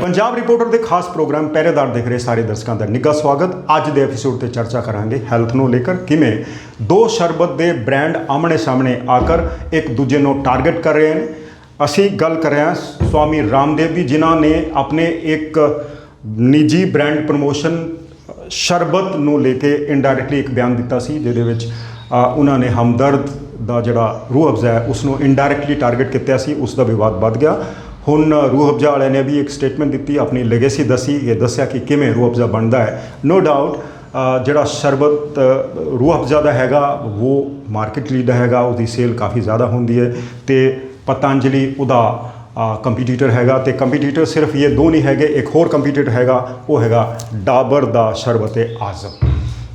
Punjab reporter ਦੇ ਖਾਸ programme ਪਹਿਰੇਦਾਰ ਦੇਖ ਰਹੇ ਸਾਰੇ ਦਰਸ਼ਕਾਂ ਦਾ ਨਿੱਘਾ ਸਵਾਗਤ। ਅੱਜ ਦੇ ਐਪੀਸੋਡ ਤੇ ਚਰਚਾ ਕਰਾਂਗੇ ਹੈਲਥ ਨੂੰ ਲੈ ਕੇ ਕਿਵੇਂ ਦੋ ਸ਼ਰਬਤ ਦੇ ਬ੍ਰਾਂਡ ਆਮਣੇ ਸਾਹਮਣੇ ਆ ਆਕਰ ਇੱਕ ਦੂਜੇ ਨੂੰ ਟਾਰਗੇਟ ਕਰ ਰਹੇ ਨੇ ਅਸੀਂ ਗੱਲ ਕਰ ਰਹੇ ਹਾਂ ਸਵਾਮੀ ਰਾਮਦੇਵ ਦੀ ਜਿਨ੍ਹਾਂ ਨੇ ਆਪਣੇ ਇੱਕ ਨਿੱਜੀ ਬ੍ਰਾਂਡ ਪ੍ਰਮੋਸ਼ਨ ਸ਼ਰਬਤ ਨੂੰ ਲੈ ਕੇ ਇਨਡਾਇਰੈਕਟਲੀ ਇੱਕ ਬਿਆਨ ਦਿੱਤਾ ਸੀ, ਜਿਹਦੇ ਵਿੱਚ ਉਹਨਾਂ ਨੇ ਹਮਦਰਦ ਦਾ ਜਿਹੜਾ ਰੂਹ ਅਫਜ਼ਾ ਹੈ ਉਸ ਨੂੰ ਇਨਡਾਇਰੈਕਟਲੀ ਟਾਰਗੇਟ ਕੀਤਾ ਸੀ, ਉਸ ਦਾ ਵਿਵਾਦ ਵੱਧ ਗਿਆ। ਹੁਣ ਰੂਹ ਅਫਜ਼ਾ ਵਾਲਿਆਂ ਨੇ ਵੀ ਇੱਕ ਸਟੇਟਮੈਂਟ ਦਿੱਤੀ, ਆਪਣੀ ਲੈਗੇਸੀ ਦੱਸੀ, ਇਹ ਦੱਸਿਆ ਕਿ ਕਿਵੇਂ ਰੂਹ ਅਫਜ਼ਾ ਬਣਦਾ ਹੈ। ਨੋ ਡਾਊਟ ਜਿਹੜਾ ਸ਼ਰਬਤ ਰੂਹ ਅਫਜ਼ਾ ਦਾ ਹੈਗਾ, ਉਹ ਮਾਰਕੀਟ ਲੀਡਰ ਹੈਗਾ, ਉਹਦੀ ਸੇਲ ਕਾਫੀ ਜ਼ਿਆਦਾ ਹੁੰਦੀ ਹੈ ਤੇ ਪਤੰਜਲੀ ਉਹਦਾ ਕੰਪੀਟੀਟਰ ਹੈਗਾ ਤੇ ਕੰਪੀਟੀਟਰ ਸਿਰਫ ਇਹ ਦੋ ਨਹੀਂ ਹੈਗੇ, ਇੱਕ ਹੋਰ ਕੰਪੀਟੀਟਰ ਹੈਗਾ, ਉਹ ਹੈਗਾ ਡਾਬਰ ਦਾ ਸ਼ਰਬਤ ਆਜ਼ਮ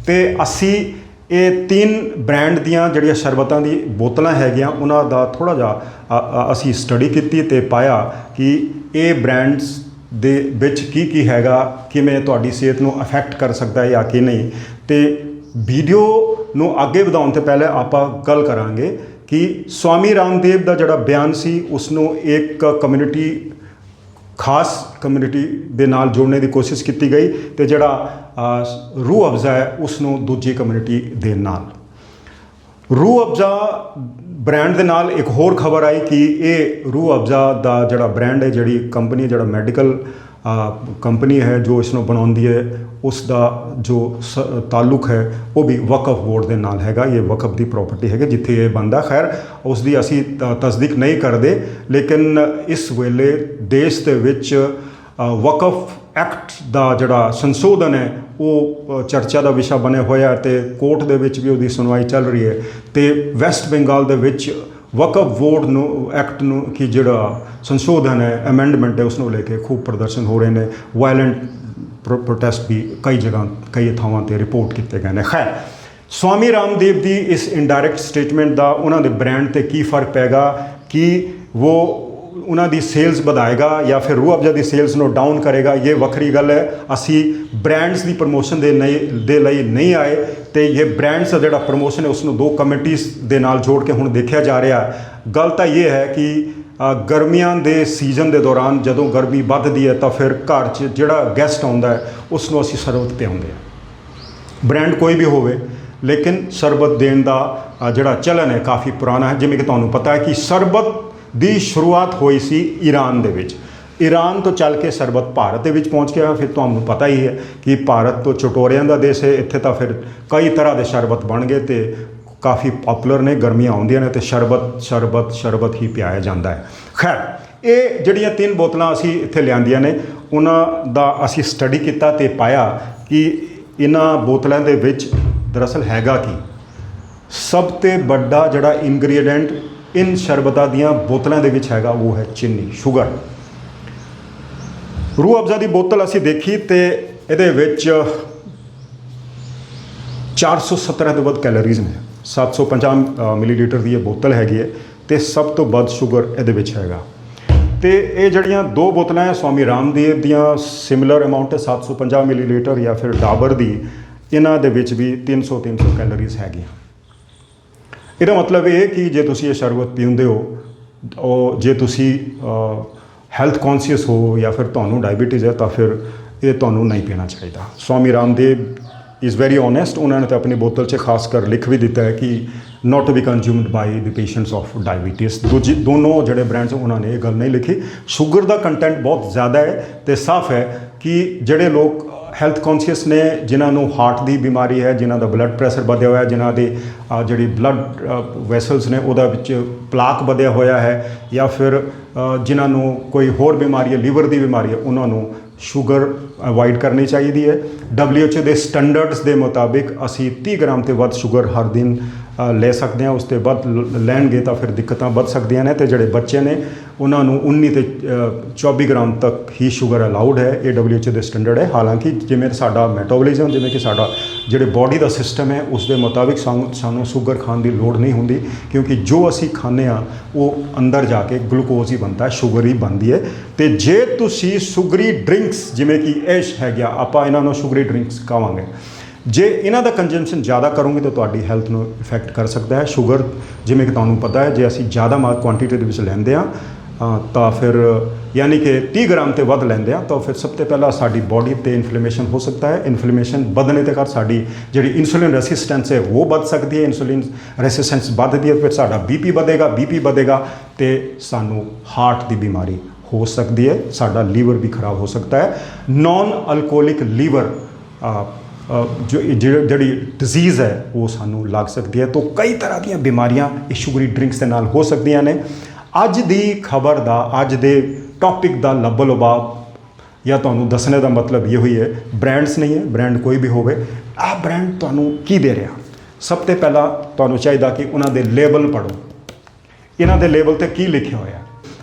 ਤੇ ਅਸੀਂ ਇਹ ਤਿੰਨ ਬ੍ਰਾਂਡ ਦੀਆਂ ਜਿਹੜੀਆਂ ਸ਼ਰਬਤਾਂ ਦੀ ਬੋਤਲਾਂ ਹੈਗੀਆਂ, ਉਹਨਾਂ ਦਾ ਥੋੜਾ ਜਿਹਾ ਅਸੀਂ ਸਟੱਡੀ ਕੀਤੀ ਤੇ ਪਾਇਆ ਕਿ ਇਹ ਬ੍ਰਾਂਡਸ ਦੇ ਵਿੱਚ ਕੀ ਕੀ ਹੈਗਾ, ਕਿਵੇਂ ਤੁਹਾਡੀ ਸਿਹਤ ਨੂੰ ਅਫੈਕਟ ਕਰ ਸਕਦਾ ਹੈ ਜਾਂ ਕਿ ਨਹੀਂ। ਤੇ ਵੀਡੀਓ ਨੂੰ ਅੱਗੇ ਵਧਾਉਣ ਤੋਂ ਪਹਿਲੇ ਆਪਾਂ ਗੱਲ ਕਰਾਂਗੇ ਕਿ ਸਵਾਮੀ ਰਾਮਦੇਵ ਦਾ ਜਿਹੜਾ ਬਿਆਨ ਸੀ ਉਸ ਨੂੰ ਇੱਕ ਕਮਿਊਨਿਟੀ ਖਾਸ ਕਮਿਊਨਿਟੀ ਦੇ ਨਾਲ ਜੋੜਨੇ ਦੀ ਕੋਸ਼ਿਸ਼ ਕੀਤੀ ਗਈ ਤੇ ਜਿਹੜਾ ਰੂਹ ਅਫਜ਼ਾ ਹੈ ਉਸ ਨੂੰ ਦੂਜੀ ਕਮਿਊਨਿਟੀ ਦੇ ਨਾਲ। ਰੂਹ ਅਫਜ਼ਾ ਬ੍ਰਾਂਡ ਦੇ ਨਾਲ ਇੱਕ ਹੋਰ ਖਬਰ ਆਈ ਕਿ ਇਹ ਰੂਹ ਅਫਜ਼ਾ ਦਾ ਜਿਹੜਾ ਬ੍ਰਾਂਡ ਹੈ, ਜਿਹੜੀ ਕੰਪਨੀ ਜਿਹੜਾ ਮੈਡੀਕਲ ਕੰਪਨੀ ਹੈ ਜੋ ਇਸ ਨੂੰ ਬਣਾਉਂਦੀ ਹੈ ਉਸ ਦਾ ਜੋ ਸ- ਤਾਲੁਕ ਹੈ, ਉਹ ਵੀ ਵਕਫ ਬੋਰਡ ਦੇ ਨਾਲ ਹੈਗਾ, ਇਹ ਵਕਫ ਦੀ ਪ੍ਰਾਪਰਟੀ ਹੈਗੀ, ਜਿੱਥੇ ਇਹ ਬੰਦਾ ਖੈਰ ਉਸ ਦੀ ਅਸੀਂ ਤ- ਤਸਦੀਕ ਨਹੀਂ ਕਰਦੇ, ਲੇਕਿਨ ਇਸ ਵੇਲੇ ਦੇਸ਼ ਦੇ ਵਿੱਚ ਵਕਫ ਐਕਟ ਦਾ ਜਿਹੜਾ ਸੰਸ਼ੋਧਨ ਹੈ, ਉਹ ਚਰਚਾ ਦਾ ਵਿਸ਼ਾ ਬਣਿਆ ਹੋਇਆ ਹੈ ਤੇ ਕੋਰਟ ਦੇ ਵਿੱਚ ਵੀ ਉਹਦੀ ਸੁਣਵਾਈ ਚੱਲ ਰਹੀ ਹੈ ਤੇ ਵੈਸਟ ਬੰਗਾਲ ਦੇ ਵਿੱਚ ਵਕਫ ਬੋਰਡ ਨੂੰ, ਐਕਟ ਨੂੰ ਕੀ ਜਿਹੜਾ ਸੰਸ਼ੋਧਨ ਹੈ ਅਮੈਂਡਮੈਂਟ ਹੈ ਉਸ ਨੂੰ ਲੈ ਕੇ ਖੂਬ ਪ੍ਰਦਰਸ਼ਨ ਹੋ ਰਹੇ ਨੇ। ਵਾਇਲੈਂਟ ਪ੍ਰੋਟੈਸਟ ਵੀ ਕਈ ਜਗ੍ਹਾ, ਕਈ ਥਾਵਾਂ ਤੇ ਰਿਪੋਰਟ ਕੀਤੇ ਗਏ ਨੇ। ਖੈਰ, ਸਵਾਮੀ ਰਾਮਦੇਵ ਦੀ ਇਸ ਇਨਡਾਇਰੈਕਟ ਸਟੇਟਮੈਂਟ ਦਾ ਉਹਨਾਂ ਦੇ ਬ੍ਰਾਂਡ ਤੇ ਕੀ ਫ਼ਰਕ ਪੈਗਾ ਕਿ ਉਹ ਉਹਨਾਂ ਦੀ ਸੇਲਸ ਵਧਾਏਗਾ ਜਾਂ ਫਿਰ ਰੂਹ ਅਫਜ਼ਾ ਦੀ ਸੇਲਸ ਨੂੰ ਡਾਊਨ ਕਰੇਗਾ, ਇਹ ਵੱਖਰੀ ਗੱਲ ਹੈ। ਅਸੀਂ ਬ੍ਰਾਂਡਸ ਦੀ ਪ੍ਰਮੋਸ਼ਨ ਦੇ ਨਹੀਂ, ਦੇ ਲਈ ਨਹੀਂ ਆਏ ਤੇ ਇਹ ਬ੍ਰਾਂਡਸ ਦਾ ਜਿਹੜਾ ਪ੍ਰਮੋਸ਼ਨ ਹੈ ਉਸ ਨੂੰ ਦੋ ਕਮੇਟੀਆਂ ਦੇ ਨਾਲ ਜੋੜ ਕੇ ਹੁਣ ਦੇਖਿਆ ਜਾ ਰਿਹਾ। ਗੱਲ ਤਾਂ ਇਹ ਹੈ ਕਿ ਗਰਮੀਆਂ ਦੇ ਸੀਜ਼ਨ ਦੇ ਦੌਰਾਨ ਜਦੋਂ ਗਰਮੀ ਵੱਧਦੀ ਹੈ ਤਾਂ ਫਿਰ ਘਰ 'ਚ ਜਿਹੜਾ ਗੈਸਟ ਆਉਂਦਾ ਹੈ ਉਸ ਨੂੰ ਅਸੀਂ ਸਰਬਤ ਪਿਆਉਂਦੇ ਹਾਂ। ਬ੍ਰਾਂਡ ਕੋਈ ਵੀ ਹੋਵੇ, ਲੇਕਿਨ ਸ਼ਰਬਤ ਦੇਣ ਦਾ ਜਿਹੜਾ ਚਲਨ ਹੈ, ਕਾਫੀ ਪੁਰਾਣਾ ਹੈ। ਜਿਵੇਂ ਕਿ ਤੁਹਾਨੂੰ ਪਤਾ ਹੈ ਕਿ ਸ਼ਰਬਤ ਦੀ ਸ਼ੁਰੂਆਤ ਹੋਈ ਸੀ ਈਰਾਨ ਦੇ ਵਿੱਚ। ਈਰਾਨ ਤੋਂ ਚੱਲ ਕੇ ਸ਼ਰਬਤ ਭਾਰਤ ਦੇ ਵਿੱਚ ਪਹੁੰਚ ਗਿਆ। ਫਿਰ ਤੁਹਾਨੂੰ ਪਤਾ ਹੀ ਹੈ ਕਿ ਭਾਰਤ ਤੋਂ ਚਟੋਰਿਆਂ ਦਾ ਦੇਸ਼ ਹੈ। ਇੱਥੇ ਤਾਂ ਫਿਰ ਕਈ ਤਰ੍ਹਾਂ ਦੇ ਸ਼ਰਬਤ ਬਣ ਗਏ ਤੇ ਕਾਫੀ ਪਪੂਲਰ ਨੇ, ਗਰਮੀਆਂ ਆਉਂਦੀਆਂ ਨੇ ਤੇ ਸ਼ਰਬਤ ਸ਼ਰਬਤ ਸ਼ਰਬਤ ਹੀ ਪਿਆਇਆ ਜਾਂਦਾ ਹੈ। ਖੈਰ, ਇਹ ਜਿਹੜੀਆਂ ਤਿੰਨ ਬੋਤਲਾਂ ਅਸੀਂ ਇੱਥੇ ਲਿਆਂਦੀਆਂ ਨੇ, ਉਹਨਾਂ ਦਾ ਅਸੀਂ ਸਟੱਡੀ ਕੀਤਾ ਤੇ ਪਾਇਆ ਕਿ ਇਹਨਾਂ ਬੋਤਲਾਂ ਦੇ ਵਿੱਚ ਦਰਅਸਲ ਹੈਗਾ ਕੀ। ਸਭ ਤੋਂ ਵੱਡਾ ਜਿਹੜਾ ਇਨਗਰੀਡੀਐਂਟ ਇਨ ਸ਼ਰਬਤਾਂ ਦੀਆਂ ਬੋਤਲਾਂ ਦੇ ਵਿੱਚ ਹੈਗਾ ਉਹ ਹੈ ਚੀਨੀ ਸ਼ੂਗਰ। ਰੂਹ ਅਫਜ਼ਾ ਦੀ ਬੋਤਲ ਅਸੀਂ ਦੇਖੀ ਤੇ ਇਹਦੇ ਵਿੱਚ 417 ਤੋਂ ਵੱਧ ਕੈਲੋਰੀਜ਼ ਨੇ। 750 ਅ, ਮਿਲੀਲੀਟਰ ਦੀ ਇਹ ਬੋਤਲ ਹੈਗੀ ਹੈ ਤੇ ਸਭ ਤੋਂ ਵੱਧ ਸ਼ੂਗਰ ਇਹਦੇ ਵਿੱਚ ਹੈਗਾ। ਤੇ ਇਹ ਜਿਹੜੀਆਂ ਦੋ ਬੋਤਲਾਂ ਹੈ ਸਵਾਮੀ ਰਾਮਦੇਵ ਦੀਆਂ ਸਿਮਿਲਰ ਅਮਾਉਂਟ ਹੈ 750 ਮਿਲੀਲੀਟਰ ਜਾਂ ਫਿਰ ਡਾਬਰ ਦੀ ਇਹਨਾਂ ਦੇ ਵਿੱਚ ਵੀ 300 300 ਕੈਲੋਰੀਜ਼ ਹੈਗੀਆਂ। ਇਹਦਾ ਮਤਲਬ ਇਹ ਹੈ ਕਿ ਜੇ ਤੁਸੀਂ ਇਹ ਸ਼ਰਬਤ ਪੀਂਦੇ ਹੋ, ਉਹ ਜੇ ਤੁਸੀਂ ਹੈਲਥ ਕੌਨਸ਼ੀਅਸ ਹੋ ਜਾਂ ਫਿਰ ਤੁਹਾਨੂੰ ਡਾਇਬੀਟੀਜ਼ ਹੈ, ਤਾਂ ਫਿਰ ਇਹ ਤੁਹਾਨੂੰ ਨਹੀਂ ਪੀਣਾ ਚਾਹੀਦਾ। Swami Ramdev is very honest ਉਹਨਾਂ ਨੇ ਤਾਂ ਆਪਣੀ ਬੋਤਲ 'ਚ ਖਾਸ ਕਰ ਲਿਖ ਵੀ ਦਿੱਤਾ ਹੈ ਕਿ not to be consumed by the patients of diabetes ਦੂਜੀ, ਦੋਨੋਂ ਜਿਹੜੇ ਬ੍ਰਾਂਡਸ ਉਹਨਾਂ ਨੇ ਇਹ ਗੱਲ ਨਹੀਂ ਲਿਖੀ। ਸ਼ੂਗਰ ਦਾ ਕੰਟੈਂਟ ਬਹੁਤ ਜ਼ਿਆਦਾ ਹੈ ਤੇ ਸਾਫ਼ ਹੈ ਕਿ ਜਿਹੜੇ ਲੋਕ ਹੈਲਥ ਕੌਨਸ਼ੀਅਸ ਨੇ, ਜਿਨ੍ਹਾਂ ਨੂੰ ਹਾਰਟ ਦੀ ਬਿਮਾਰੀ ਹੈ, ਜਿਨ੍ਹਾਂ ਦਾ ਬਲੱਡ ਪ੍ਰੈਸ਼ਰ ਵਧਿਆ ਹੋਇਆ, ਜਿਨ੍ਹਾਂ ਦੇ ਜਿਹੜੀ ਬਲੱਡ ਵੈਸਲਸ ਨੇ, ਉਹਦਾ ਵਿੱਚ ਪਲਾਕ ਵਧਿਆ ਹੋਇਆ ਹੈ, ਜਾਂ ਫਿਰ ਜਿਨ੍ਹਾਂ ਨੂੰ ਕੋਈ ਹੋਰ ਬਿਮਾਰੀ ਹੈ ਲੀਵਰ ਦੀ ਬਿਮਾਰੀ ਹੈ, ਉਹਨਾਂ ਨੂੰ ਸ਼ੂਗਰ ਅਵੋਇਡ ਕਰਨੀ ਚਾਹੀਦੀ ਹੈ। WHO ਦੇ ਸਟੈਂਡਰਡਸ ਦੇ ਮੁਤਾਬਿਕ ਅਸੀਂ 30 ਗ੍ਰਾਮ ਤੇ ਵੱਧ ਸ਼ੂਗਰ ਹਰ ਦਿਨ ਲੈ ਸਕਦੇ ਹਾਂ, ਉਸ ਤੇ ਵੱਧ ਲ- ਲੈਣਗੇ ਤਾਂ ਫਿਰ ਦਿੱਕਤਾਂ ਵੱਧ ਸਕਦੀਆਂ ਨੇ, ਤੇ ਜਿਹੜੇ ਬੱਚੇ ਨੇ ਉਹਨਾਂ ਨੂੰ 19 ਤੇ ਅ, 24 ਗ੍ਰਾਮ ਤੱਕ ਹੀ ਸ਼ੂਗਰ ਅਲਾਉਡ ਹੈ ਇਹ WHO ਦੇ ਸਟੈਂਡਰਡ ਹੈ। ਹਾਲਾਂਕਿ ਜਿਵੇਂ ਸਾਡਾ ਮੈਟਾਬੋਲਿਜ਼ਮ ਜਿਵੇਂ ਕਿ ਸਾਡਾ ਜਿਹੜੇ ਬਾਡੀ ਦਾ ਸਿਸਟਮ ਹੈ ਉਸ ਦੇ ਮੁਤਾਬਿਕ ਸਾਨੂੰ ਸਾਨੂੰ ਸ਼ੂਗਰ ਖਾਣ ਦੀ ਲੋੜ ਨਹੀਂ ਹੁੰਦੀ ਕਿਉਂਕਿ ਜੋ ਅਸੀਂ ਖਾਂਦੇ ਆ ਉਹ ਅੰਦਰ ਜਾ ਕੇ ਗਲੂਕੋਜ਼ ਹੀ ਬਣਦਾ ਸ਼ੂਗਰ ਹੀ ਬਣਦੀ ਹੈ। ਤੇ ਜੇ ਤੁਸੀਂ ਸ਼ੂਗਰੀ ਡਰਿੰਕਸ ਜਿਵੇਂ ਕਿ ਐਸ਼ ਹੈ ਗਿਆ ਆਪਾਂ ਇਹਨਾਂ ਨੂੰ ਸ਼ੂਗਰੀ ਡਰਿੰਕਸ ਕਹਾਂਗੇ ਜੇ ਇਹਨਾਂ ਦਾ ਕੰਜ਼ੰਪਸ਼ਨ ਜ਼ਿਆਦਾ ਕਰੋਗੇ ਤਾਂ ਤੁਹਾਡੀ ਹੈਲਥ ਨੂੰ ਇਫੈਕਟ ਕਰ ਸਕਦਾ ਹੈ। ਸ਼ੂਗਰ ਜਿਵੇਂ ਕਿ ਤੁਹਾਨੂੰ ਪਤਾ ਹੈ ਜੇ ਅਸੀਂ ਜ਼ਿਆਦਾ ਮਾਤ ਕੁਆਂਟੀਟੀ ਦੇ ਵਿੱਚ ਲੈਂਦੇ ਆ ਅ, ਤਾਂ ਫਿਰ ਯਾਨੀ ਕਿ 30 ਗ੍ਰਾਮ ਤੇ ਵੱਧ ਲੈਂਦੇ ਆ ਤਾਂ ਫਿਰ ਸਭ ਤੋਂ ਪਹਿਲਾਂ ਸਾਡੀ ਬਾਡੀ ਤੇ ਇਨਫਲੇਮੇਸ਼ਨ ਹੋ ਸਕਦਾ ਹੈ। ਇਨਫਲੇਮੇਸ਼ਨ ਵਧਣੇ ਤੇ ਕਰ ਸਾਡੀ ਜਿਹੜੀ ਇਨਸੂਲਿਨ ਰੈਸਿਸਟੈਂਸ ਹੈ ਉਹ ਵੱਧ ਸਕਦੀ ਹੈ। ਇਨਸੂਲਿਨ ਰੈਸਿਸਟੈਂਸ ਵੱਧਦੀ ਹੈ ਫਿਰ ਸਾਡਾ ਬੀਪੀ ਵਧੇਗਾ ਬੀਪੀ ਵਧੇਗਾ ਤੇ ਸਾਨੂੰ ਹਾਰਟ ਦੀ ਬਿਮਾਰੀ ਹੋ ਸਕਦੀ ਹੈ ਸਾਡਾ ਲੀਵਰ ਵੀ ਖਰਾਬ ਹੋ ਸਕਦਾ ਹੈ। ਨਾਨ ਅਲਕੋਹਲਿਕ ਲੀਵਰ ਜੋ ਜਿਹੜੀ ਜਿਹੜੀ ਡਿਜ਼ੀਜ਼ ਹੈ ਉਹ ਸਾਨੂੰ ਲੱਗ ਸਕਦੀ ਹੈ। ਤੋਂ ਕਈ ਤਰ੍ਹਾਂ ਦੀਆਂ ਬਿਮਾਰੀਆਂ ਇਹ ਸ਼ੂਗਰੀ ਡਰਿੰਕਸ ਦੇ ਨਾਲ ਹੋ ਸਕਦੀਆਂ ਨੇ। ਅੱਜ ਦੀ ਖਬਰ ਦਾ, ਅੱਜ ਦੇ ਟੌਪਿਕ ਦਾ ਲੱਭੋ ਲਬਾਬ ਜਾਂ ਤੁਹਾਨੂੰ ਦੱਸਣੇ ਦਾ ਮਤਲਬ ਇਹ ਹੋਈ ਹੈ ਬ੍ਰਾਂਡਸ ਨਹੀਂ ਹੈ ਬ੍ਰਾਂਡ ਕੋਈ ਵੀ ਹੋਵੇ, ਆਹ ਬ੍ਰਾਂਡ ਤੁਹਾਨੂੰ ਕੀ ਦੇ ਰਿਹਾ? ਸਭ ਤੋਂ ਪਹਿਲਾਂ ਤੁਹਾਨੂੰ ਚਾਹੀਦਾ ਕਿ ਉਹਨਾਂ ਦੇ ਲੇਬਲ ਪੜੋ ਇਹਨਾਂ ਦੇ ਲੇਬਲ ਤੇ ਕੀ ਲਿਖਿਆ ਹੋਇਆ?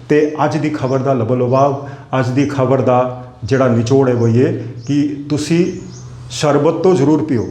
ਤੇ ਅੱਜ ਦੀ ਖਬਰ ਦਾ ਲਬੋ ਲਬਾਬ ਅੱਜ ਦੀ ਖਬਰ ਦਾ ਜਿਹੜਾ ਨਿਚੋੜ ਹੈ ਉਹ ਇਹ ਕਿ ਤੁਸੀਂ ਸ਼ਰਬਤ ਤੋਂ ਜ਼ਰੂਰ ਪੀਓ,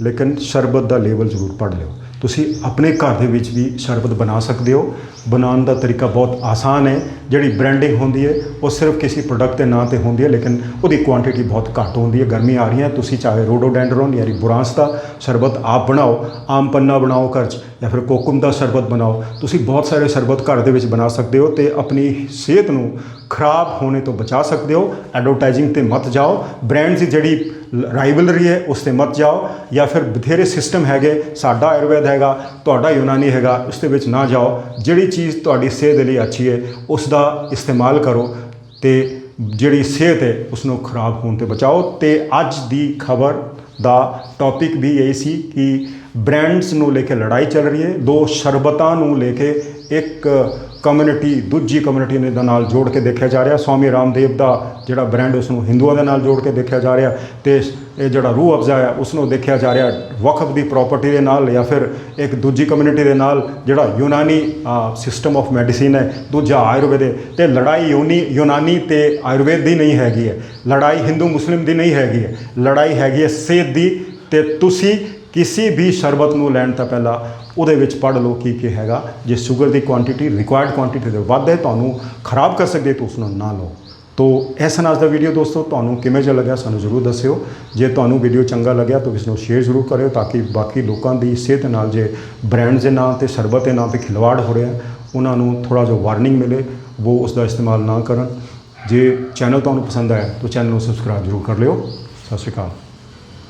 ਲੇਕਿਨ ਸ਼ਰਬਤ ਦਾ ਲੇਬਲ ਜ਼ਰੂਰ ਪੜ੍ਹ ਲਿਓ। ਤੁਸੀਂ ਆਪਣੇ ਘਰ ਦੇ ਵਿੱਚ ਵੀ ਸ਼ਰਬਤ ਬਣਾ ਸਕਦੇ ਹੋ। ਬਣਾਉਣ ਦਾ ਤਰੀਕਾ ਬਹੁਤ ਆਸਾਨ ਹੈ। ਜਿਹੜੀ ਬ੍ਰਾਂਡਿੰਗ ਹੁੰਦੀ ਹੈ, ਉਹ ਸਿਰਫ ਕਿਸੇ ਪ੍ਰੋਡਕਟ ਦੇ ਨਾਂ ਤੇ ਹੁੰਦੀ ਹੈ, ਲੇਕਿਨ ਉਹਦੀ ਕੁਆਂਟੀਟੀ ਬਹੁਤ ਘੱਟ ਹੁੰਦੀ ਹੈ। ਗਰਮੀ ਆ ਰਹੀ ਹੈ ਤੁਸੀਂ ਚਾਹੇ ਰੋਡੋਡੈਂਡਰੋਨ ਜਾਂ ਬੁਰਾਂਸ ਦਾ ਸ਼ਰਬਤ ਆਪ ਬਣਾਓ, ਆਮ ਪੰਨਾ ਬਣਾਓ ਘਰ 'ਚ, ਜਾਂ ਫਿਰ ਕੋਕਮ ਦਾ ਸ਼ਰਬਤ ਬਣਾਓ। ਤੁਸੀਂ ਬਹੁਤ ਸਾਰੇ ਸ਼ਰਬਤ ਘਰ ਦੇ ਵਿੱਚ ਬਣਾ ਸਕਦੇ ਹੋ ਤੇ ਆਪਣੀ ਸਿਹਤ ਨੂੰ ਖਰਾਬ ਹੋਣੇ ਤੋਂ ਬਚਾ ਸਕਦੇ ਹੋ। ਐਡਵਰਟਾਈਜ਼ਿੰਗ ਤੇ ਮਤ ਜਾਓ। ਬ੍ਰਾਂਡਸ ਦੀ ਜਿਹੜੀ ਰਾਈਵਲਰੀ ਹੈ, ਉਸ ਤੇ ਮਤ ਜਾਓ ਜਾਂ ਫਿਰ ਬਥੇਰੇ ਸਿਸਟਮ ਹੈਗੇ, ਸਾਡਾ ਆਯੁਰਵੈਦ ਹੈਗਾ, ਤੁਹਾਡਾ ਯੂਨਾਨੀ ਹੈਗਾ, ਉਸ ਦੇ ਵਿੱਚ ਨਾ ਜਾਓ। ਜਿਹੜੀ ਚੀਜ਼ ਤੁਹਾਡੀ ਸਿਹਤ ਦੇ ਲਈ ਅੱਛੀ ਹੈ, ਉਸ ਦਾ ਇਸਤੇਮਾਲ ਕਰੋ ਤੇ ਜਿਹੜੀ ਸਿਹਤ ਹੈ ਉਸ ਨੂੰ ਖਰਾਬ ਹੋਣ ਤੇ ਬਚਾਓ। ਤੇ ਅੱਜ ਦੀ ਖਬਰ ਦਾ ਟੌਪਿਕ ਵੀ ਇਹ ਸੀ ਕਿ ਬ੍ਰਾਂਡਸ ਨੂੰ ਲੈ ਕੇ ਲੜਾਈ ਚੱਲ ਰਹੀ ਹੈ। ਦੋ ਸ਼ਰਬਤਾਂ ਨੂੰ ਲੈ ਕੇ ਇੱਕ ਕਮਿਊਨਿਟੀ ਦੂਜੀ ਕਮਿਊਨਿਟੀ ਦੇ ਨਾਲ ਜੋੜ ਕੇ ਦੇਖਿਆ ਜਾ ਰਿਹਾ। ਸਵਾਮੀ ਰਾਮਦੇਵ ਦਾ ਜਿਹੜਾ ਬ੍ਰਾਂਡ ਉਸ ਨੂੰ ਹਿੰਦੂਆਂ ਦੇ ਨਾਲ ਜੋੜ ਕੇ ਦੇਖਿਆ ਜਾ ਰਿਹਾ ਤੇ ਇਹ ਜਿਹੜਾ ਰੂਹ ਅਫਜ਼ਾ ਹੈ ਉਸ ਨੂੰ ਦੇਖਿਆ ਜਾ ਰਿਹਾ ਵਕਫ ਦੀ ਪ੍ਰਾਪਰਟੀ ਦੇ ਨਾਲ ਜਾਂ ਫਿਰ ਇੱਕ ਦੂਜੀ ਕਮਿਊਨਿਟੀ ਦੇ ਨਾਲ ਜਿਹੜਾ ਯੂਨਾਨੀ ਸਿਸਟਮ ਆਫ ਮੈਡੀਸਿਨ ਹੈ, ਦੂਜਾ ਆਯੁਰਵੇਦ ਹੈ ਤੇ ਲੜਾਈ ਯੂਨੀ ਯੂਨਾਨੀ ਤੇ ਆਯੁਰਵੇਦ ਦੀ ਨਹੀਂ ਹੈਗੀ ਹੈ। ਲੜਾਈ ਹਿੰਦੂ ਮੁਸਲਿਮ ਦੀ ਨਹੀਂ ਹੈਗੀ ਹੈ। ਲੜਾਈ ਹੈਗੀ ਹੈ ਸਿਹਤ ਦੀ ਤੇ ਤੁਸੀਂ ਕਿਸੇ ਵੀ ਸ਼ਰਬਤ ਨੂੰ ਲੈਣ ਤੋਂ ਪਹਿਲਾਂ ਉਹਦੇ ਵਿੱਚ ਪੜ੍ਹ ਲਓ ਕੀ ਕੀ ਹੈਗਾ। ਜੇ ਸ਼ੂਗਰ ਦੀ ਕੁਆਂਟੀਟੀ ਰਿਕੁਆਇਰਡ ਕੁਆਂਟੀਟੀ ਤੋਂ ਵੱਧ ਹੈ, ਤੁਹਾਨੂੰ ਖਰਾਬ ਕਰ ਸਕਦੀ ਹੈ ਤਾਂ ਉਸ ਨੂੰ ਨਾ ਲਓ। ਤੋ ਇਸ ਨਾਲ ਦਾ ਵੀਡੀਓ ਦੋਸਤੋ, ਤੁਹਾਨੂੰ ਕਿਵੇਂ ਜਿਹਾ ਲੱਗਿਆ ਸਾਨੂੰ ਜ਼ਰੂਰ ਦੱਸਿਓ। ਜੇ ਤੁਹਾਨੂੰ ਵੀਡੀਓ ਚੰਗਾ ਲੱਗਿਆ ਤਾਂ ਇਸ ਨੂੰ ਸ਼ੇਅਰ ਜ਼ਰੂਰ ਕਰਿਓ ਤਾਂ ਕਿ ਬਾਕੀ ਲੋਕਾਂ ਦੀ ਸਿਹਤ ਨਾਲ ਜੇ ਬ੍ਰਾਂਡਸ ਦੇ ਨਾਂ ਤੇ, ਸ਼ਰਬਤ ਦੇ ਨਾਂ ਤੇ ਖਿਲਵਾੜ ਹੋ ਰਿਹਾ, ਉਹਨਾਂ ਨੂੰ ਥੋੜਾ ਜਿਹਾ ਵਾਰਨਿੰਗ ਮਿਲੇ, ਉਹ ਉਸ ਦਾ ਇਸਤੇਮਾਲ ਨਾ ਕਰਨ। ਜੇ ਚੈਨਲ ਤੁਹਾਨੂੰ ਪਸੰਦ ਆਇਆ ਤਾਂ ਚੈਨਲ ਨੂੰ ਸਬਸਕ੍ਰਾਈਬ ਜ਼ਰੂਰ ਕਰ ਲਿਓ। ਸਤਿ ਸ਼੍ਰੀ ਅਕਾਲ।